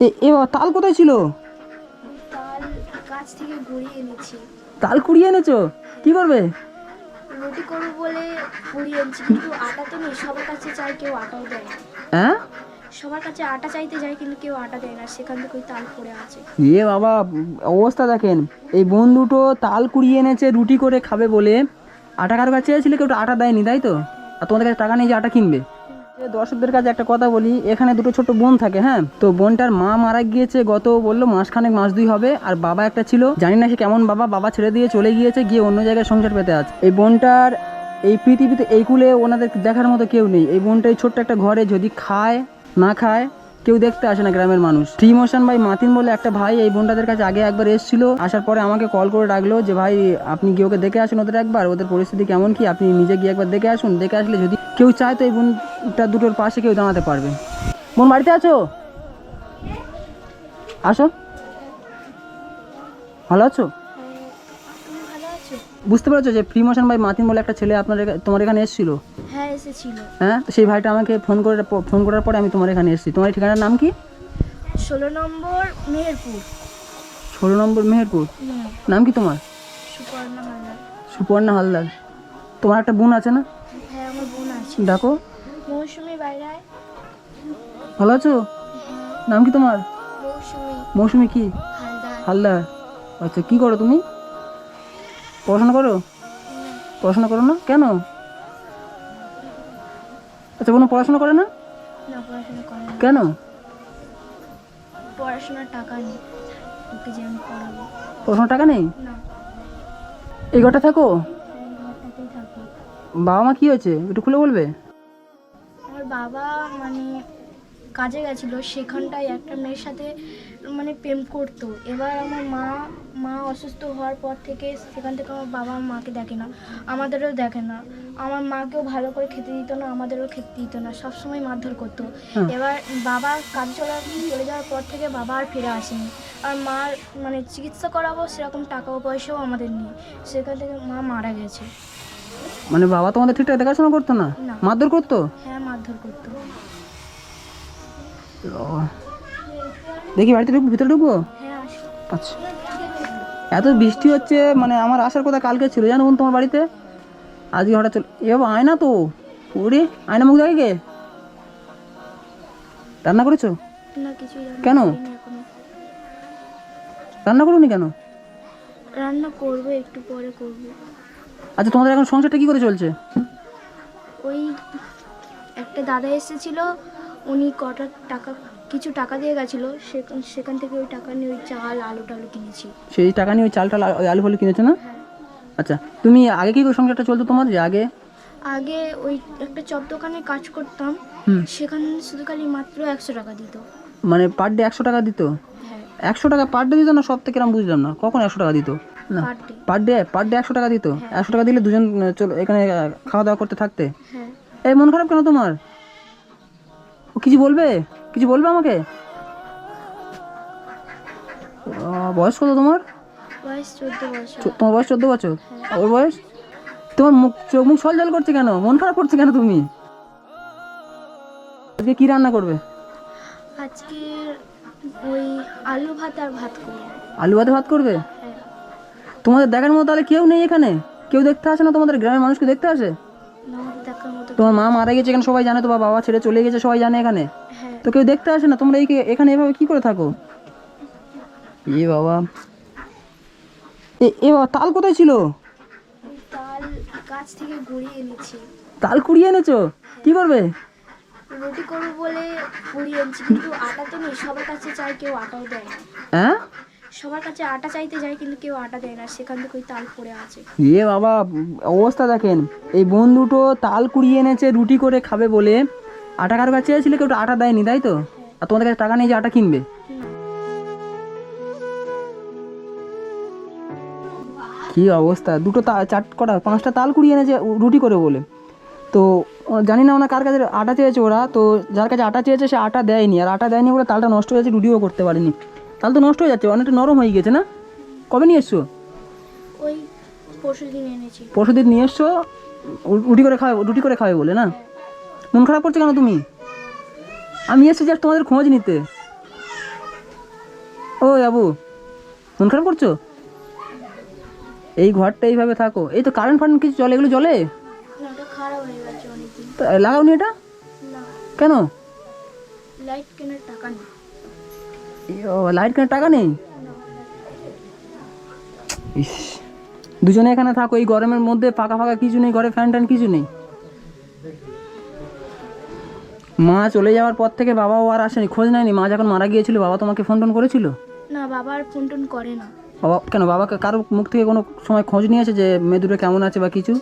তাল কোথায় ছিল? তাল গাছ থেকে গড়িয়ে এনেছি। তাল কুড়িয়ে এনেছো? কি করবে? রুটি করব বলে গড়িয়ে এনেছি কিন্তু আটা তো নেই সবার কাছে চাই কেউ আটাও দেয়। না হ্যাঁ? সবার কাছে আটা চাইতে যায় কিন্তু কেউ আটা দেয় না সেখান থেকে ওই তাল পড়ে আছে। এ বাবা অবস্থা দেখেন এই বোন দুটো তাল কুড়িয়ে এনেছে রুটি করে খাবে বলে। আটা কারও কাছে চেয়েছিলে কেউ আটা দেয়নি তাই তো? আর তোমাদের কাছে টাকা নেই যে আটা কিনবে। দর্শকদের কাছে একটা কথা বলি, এখানে দুটো ছোট বোন থাকে হ্যাঁ? তো বোনটার মা মারা গিয়েছে, গত বলল মাসখানেক মাস দুই হবে, আর বাবা একটা ছিল। জানি না সে কেমন বাবা বাবা ছেড়ে দিয়ে চলে গিয়েছে, গিয়ে অন্য জায়গায় সংসার পেতে আছে। এই বোনটার এই পৃথিবীতে এই কুলে ওনাদের দেখার মতো কেউ নেই। এই বোনটা এই ছোট্ট একটা ঘরে যদি খায়, না খায় কেউ দেখতে আসে না গ্রামের মানুষ। ত্রিমোশন ভাই মাতিন বলে একটা ভাই এই বোনটাদের কাছে আগে একবার এসেছিল, আসার পরে আমাকে কল করে ডাকলো যে, ভাই, আপনি গিয়ে ওকে দেখে আসুন ওদের একবার, ওদের পরিস্থিতি কেমন কি? আপনি নিজে গিয়ে একবার দেখে আসুন, দেখে আসলে যদি কেউ চায় তো এই বোনটা দুটোর পাশে কেউ দাঁড়াতে পারবে। বোন, বাড়িতে আছো? আসো। ভালো আছো? বুঝতে পেরেছ যে ফ্রি মোশন ভাই মাতিন বলে একটা ছেলে আপনার তোমার এখানে এসেছিল? হ্যাঁ এসেছিল। হ্যাঁ তো সেই ভাইটা আমাকে ফোন করে ফোন করার পরে আমি তোমার এখানে এসেছি। তোমার ঠিকানার নাম কি? ষোলো নম্বর মেহেরপুর। ষোলো নম্বর মেহেরপুর? নাম কি তোমার? সুপর্ণা হালদার। সুপর্ণা হালদার। তোমার একটা বোন আছে না? হ্যাঁ আমার বোন আছে। ডাকো। মৌসুমি বাইরায় ভালো আছো? নাম কি তোমার? মৌসুমি। মৌসুমি কি? হালদার। আচ্ছা কি করো তুমি? পড়াশোনা করো? পড়াশোনা করো না? কেন? আচ্ছা কোনো পড়াশোনা করে না? কেন? পড়াশোনার টাকা নেই। পড়াশোনার টাকা নেই? এই ঘরটা থাকি? বাবা মা কি হয়েছে? একটু খুলে বলবে? আমার বাবা মানে কাজে গেছিল সেখানটায় একটা মেয়ের সাথে মানে প্রেম করতো। এবার আমার মা মা অসুস্থ হওয়ার পর থেকে সেখান থেকে আমার বাবা মাকে দেখে না। আমাদেরও দেখে না। আমার মাকেও ভালো করে খেতে দিত না আমাদেরও খেতে দিত না। সবসময় মারধর করতো। এবার বাবা কাজ চলে চলে যাওয়ার পর থেকে বাবা আর ফিরে আসেনি। আর মার মানে চিকিৎসা করাবো সেরকম টাকা পয়সাও আমাদের নেই। সেখান থেকে মা মারা গেছে। মানে বাবা তোমাদের ঠিকঠাক দেখাশোনা করতো না। মারধর করতো? হ্যাঁ মারধর করতো। দেখি বাড়িতে ঢুকবো ভিতরে ঢুকবো? হ্যাঁ আচ্ছা। এত বৃষ্টি হচ্ছে মানে আমার আসার কথা কালকে ছিল জানো বোন তোমার বাড়িতে? আজকে হঠাৎ চল এ বাবা আয়না তো। ওরে আয়না মুখ দেখে কে? রান্না করেছ? কেন? রান্না করোনি কেন? রান্না করব একটু পরে করব। আচ্ছা তোমাদের এখন সংসারটা কি করে চলছে? ওই একটা দাদা এসেছিল উনি কটা টাকা কিছু টাকা দিয়ে গেছিল সেখান সেখান থেকে ওই টাকা নিয়ে ওই চাল আলু টালু কিনেছি। সেই টাকা নিয়ে ওই চালটা ওই আলু ফালু কিনেছো না? হ্যাঁ। আচ্ছা তুমি আগে কি সংসারটা চলতো তোমার যে আগে? আগে ওই একটা চপ দোকানে কাজ করতাম সেখানে শুধু খালি মাত্র একশো টাকা দিত। মানে পার ডে একশো টাকা দিত? হ্যাঁ। একশো টাকা পার ডে দিত না সব থেকে আমি বুঝলাম না? কখন একশো টাকা দিত? না পার ডে। পার ডে একশো টাকা দিত? একশো টাকা দিলে দুজন চলো এখানে খাওয়া দাওয়া করতে থাকতে? হ্যাঁ। এই মন খারাপ কেন তোমার? ও কিছু বলবে? কিছু বলবে আমাকে? বয়স কত তোমার? তোমার বয়স চোদ্দ বছর? ওর বয়স? তোমার মুখ চোখ মুখ সলজল করছে কেন? মন খারাপ করছে কেন তুমি? আজকে কি রান্না করবে? আজকে ওই আলু ভাত আর ভাত করব। আলু ভাতে ভাত করবে? হ্যাঁ। তোমাদের দেখার মতো তাহলে কেউ নেই এখানে? কেউ দেখতে আসে না? তোমাদের গ্রামের মানুষকে দেখতে আসে? না তোমার মা মারা গেছে এখানে সবাই জানে তো বাবা ছেড়ে চলে গেছে সবাই জানে এখানে। হ্যাঁ। তো কেউ দেখতে আসে না? তোমরা এখানে এভাবে কি করে থাকো? এ বাবা। এ বাবা তাল কোথায় ছিল? তাল গাছ থেকে গড়িয়ে এনেছি। তাল কুড়িয়ে এনেছো? কি করবে? রুটি করব বলে গড়িয়ে এনেছি কিন্তু আটা তো নেই সবার কাছে চাই কেউ আটাও দেয়। হ্যাঁ? সবার কাছে আটা চাইতে যায়, কিন্তু কেউ আটা দেয় না, সেখান থেকে ওই তাল পড়ে আছে। এ বাবা, অবস্থা দেখেন, এই বোন দুটো তাল কুড়িয়ে এনেছে, রুটি করে খাবে বলে। আটা কারও কাছে চেয়েছিলে কেউ আটা দেয়নি, তাই তো? আর তোমাদের কাছে টাকা নেই যে আটা কিনবে? কি অবস্থা, দুটো চার, কটা, পাঁচটা তাল কুড়িয়ে এনেছে রুটি করে বলে। তো জানি না ওনা কার কাছে আটা চেয়েছে ওরা, তো যার কাছে আটা চেয়েছে, সে আটা দেয়নি। আর আটা দেয়নি বলে তালটা নষ্ট হয়েছে, রুটিও করতে পারেনি। তাল তো নষ্ট হয়ে যাচ্ছে অনেকটা নরম হয়ে গেছে না? কবে নিয়ে এসছো? ওই পরশু দিন এনেছি। পরশুদিন নিয়ে এসছো? রুটি করে খাবে রুটি করে খাবে বলে না? মন খারাপ করছে কেন তুমি? আমি এসেছি আর তোমাদের খোঁজ নিতে। ও আবু মন খারাপ করছ? এই ঘরটা এইভাবে থাকো। এই তো কারেন্ট ফারেন্ট কিছু চলে? এগুলো জলে লাগাওনি এটা? কেন? লাইট কেনার টাকা নেই। লাইট কেনার টাকা নেই? ইস দুজনে এখানে থাকো এই গরমের মধ্যে ফাঁকা ফাঁকা কিছু নেই ঘরে ফ্যান ট্যান কিছু নেই। মা চলে যাওয়ার পর থেকে বাবাও আর আসেনি খোঁজ নেয়নি। মা যখন মারা গিয়েছিল বাবা তোমাকে ফোন টোন করেছিল? না বাবা আর ফোন টোন করে না। বাবা কেন বাবাকে কারও মুখ থেকে কোনো সময় খোঁজ নিয়েছে যে মেয়ে দুটো কেমন আছে বা কিছু?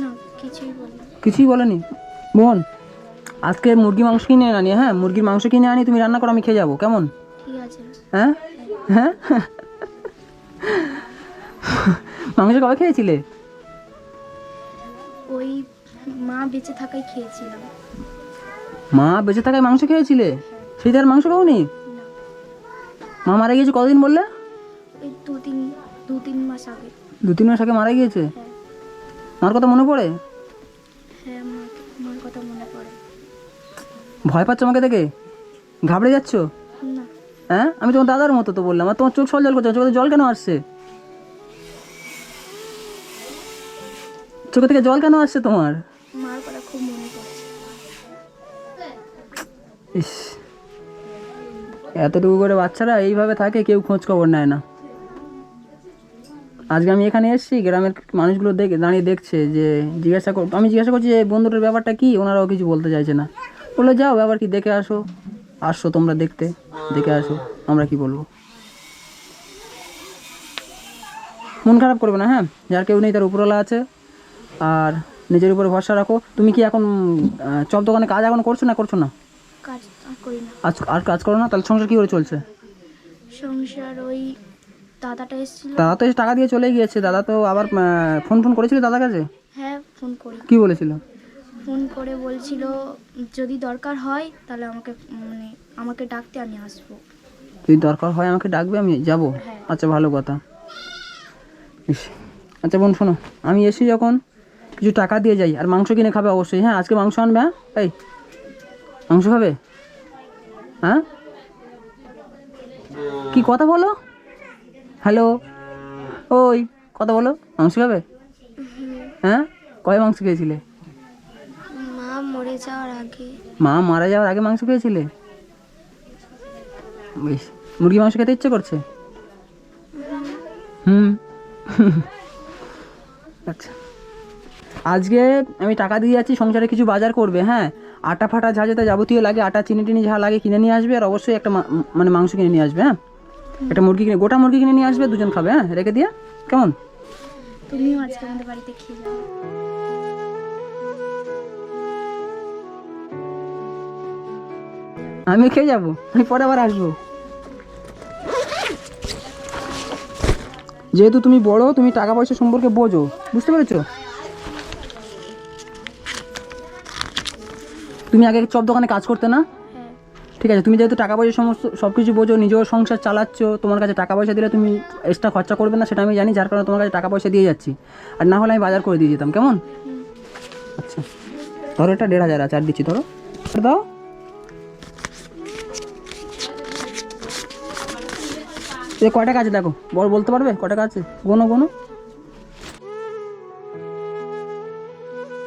না কিছুই বলে কিছুই বলেনি? বোন আজকে মুরগি মাংস কিনে আনি হ্যাঁ? মুরগির মাংস কিনে আনি তুমি রান্না করো আমি খেয়ে যাব কেমন? হ্যাঁ? হ্যাঁ? মাংস কবে খেয়েছিলে? ওই মা বেঁচে থাকাই খেয়েছিলাম। মা বেঁচে থাকায় মাংস খেয়েছিলে? সেই আর মাংস খাওনি? মা মারা গিয়েছে কতদিন বললে? দু তিন দু তিন মাস আগে। দু তিন মাস আগে মারা গিয়েছে? হ্যাঁ। মার কথা মনে পড়ে? হ্যাঁ মার কথা মনে পড়ে। ভয় পাচ্ছ আমাকে দেখে? ঘাবড়ে যাচ্ছ? না। হ্যাঁ? আমি তোমার দাদার মতো তো বললাম। আর তোমার চোখ সল জল করছে চোখে জল কেন আসছে? চোখে থেকে জল কেন আসছে তোমার? ইস। এতটুকু করে বাচ্চারা এইভাবে থাকে কেউ খোঁজ খবর নেয় না। আজকে আমি এখানে এসেছি গ্রামের মানুষগুলো দেখে দাঁড়িয়ে দেখছে যে জিজ্ঞাসা কর আমি জিজ্ঞাসা করছি যে বন্ধুটার ব্যাপারটা কি? ওনারাও কিছু বলতে চাইছে না। বলল যাও ব্যাপার কি? দেখে আসো। আসো তোমরা দেখতে দেখে আসো আমরা কি বলব? মন খারাপ করবে না হ্যাঁ? যার কেউ নেই তার উপরওয়ালা আছে। আর নিজের উপরে ভরসা রাখো। তুমি কি এখন চপ দোকানে কাজ এখন করছ না করছ না? আজ আর কাজ করো না? তাহলে সংসার কি করে চলছে? সংসার ওই দাদাটা এসেছিল। দাদা তো এসে টাকা দিয়ে চলে গিয়েছে। দাদা তো আবার ফোন ফোন করেছিল দাদার কাছে? হ্যাঁ ফোন করি। কি বলেছিল? ফোন করে বলছিল যদি দরকার হয় তাহলে আমাকে মানে আমাকে ডাকতে আমি আসব। যদি দরকার হয় আমাকে ডাকবে আমি যাব? হ্যাঁ। আচ্ছা ভালো কথা। আচ্ছা বোন শোনো আমি এসে যখন কিছু টাকা দিয়ে যাই আর মাংস কিনে খাবে অবশ্যই হ্যাঁ আজকে মাংস আনবে হ্যাঁ? এই মাংস খাবে? হ্যাঁ? কি কথা বলো? হ্যালো ওই কথা বলো মাংস খাবে? হ্যাঁ? কয় মাংস খেয়েছিলে? মা যাওয়ার আগে। মা মারা যাওয়ার আগে মাংস খেয়েছিলে? বেশ মুরগি মাংস খেতে ইচ্ছে করছে? হুম। আচ্ছা। আজকে আমি টাকা দিয়ে যাচ্ছি সংসারে কিছু বাজার করবে হ্যাঁ? আটা ফাটা যা যেতে যাবতীয় লাগে আটা চিনি টিনি যা লাগে কিনে নিয়ে আসবে আর অবশ্যই একটা মানে মাংস কিনে নিয়ে আসবে হ্যাঁ? একটা মুরগি কিনে গোটা মুরগি কিনে নিয়ে আসবে দুজন খাবে হ্যাঁ? রেখে দিয়ে কেমন? তুমিও আজকে আমাদের বাড়িতে খেয়ে যাবে আমি খেয়ে যাব আমি পরে আবার আসব। যেহেতু তুমি বড় তুমি টাকা পয়সা সম্পর্কে বোঝো বুঝতে পেরেছ? তুমি আগে চপ দোকানে কাজ করতে না? হ্যাঁ। ঠিক আছে তুমি যেহেতু টাকা পয়সা সমস্ত সব কিছু বোঝো নিজেও সংসার চালাচ্ছ তোমার কাছে টাকা পয়সা দিলে তুমি এক্সট্রা খরচা করবে না সেটা আমি জানি যার কারণে তোমার কাছে টাকা পয়সা দিয়ে যাচ্ছি। আর না হলে আমি বাজার করে দিয়ে যেতাম কেমন? আচ্ছা ধরো এটা দেড় হাজার আছে আর দিচ্ছি ধরো। দাও কয় টাকা আছে দেখো? বল বলতে পারবে? কয় টাকা আছে? গোনো গোনো।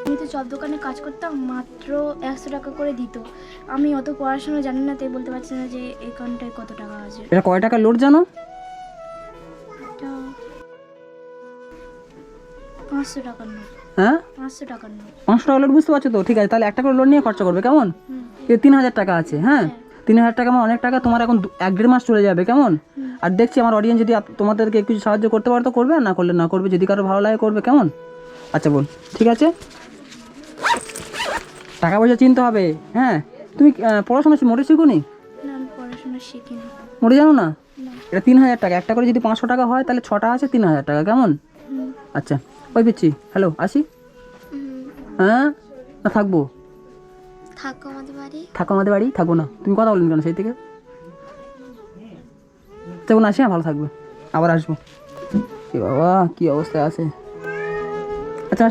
আমি তো চপ দোকানে কাজ করতাম মাত্র একশো টাকা করে দিত। আমি অত পড়াশোনা জানি না তাই বলতে পারছি না যে এখানটায় কত টাকা আছে। এটা কয় টাকা লোড জানো? পাঁচশো নোট। হ্যাঁ? পাঁচশো নোট। টাকা লোড বুঝতে পারছ তো? ঠিক আছে তাহলে একটা করে লোড নিয়ে খরচা করবে কেমন? তিন হাজার টাকা আছে হ্যাঁ? তিন হাজার টাকা আমার অনেক টাকা তোমার এখন এক দেড় মাস চলে যাবে কেমন? আর দেখছি আমার অডিয়েন্স যদি তোমাদেরকে কিছু সাহায্য করতে পারো তো করবে আর না করলে না করবে যদি কারও ভালো লাগে করবে কেমন? আচ্ছা বল ঠিক আছে? টাকা পয়সা চিনতে হবে হ্যাঁ? তুমি পড়াশোনা মোটে শিখুনি? মোটে জানো না? এটা তিন হাজার টাকা একটা করে যদি পাঁচশো টাকা হয় তাহলে ছটা আছে তিন হাজার টাকা কেমন? আচ্ছা ওই পিচ্ছি হ্যালো আসি? হ্যাঁ? না থাকব? থাকো আমাদের বাড়ি। থাকো আমাদের বাড়ি থাকব না। তুমি কথা বলবেন কেন সেই থেকে? তখন আসি ভালো থাকবে। আবার আসব। এ বাবা কি অবস্থায় আছে? আচ্ছা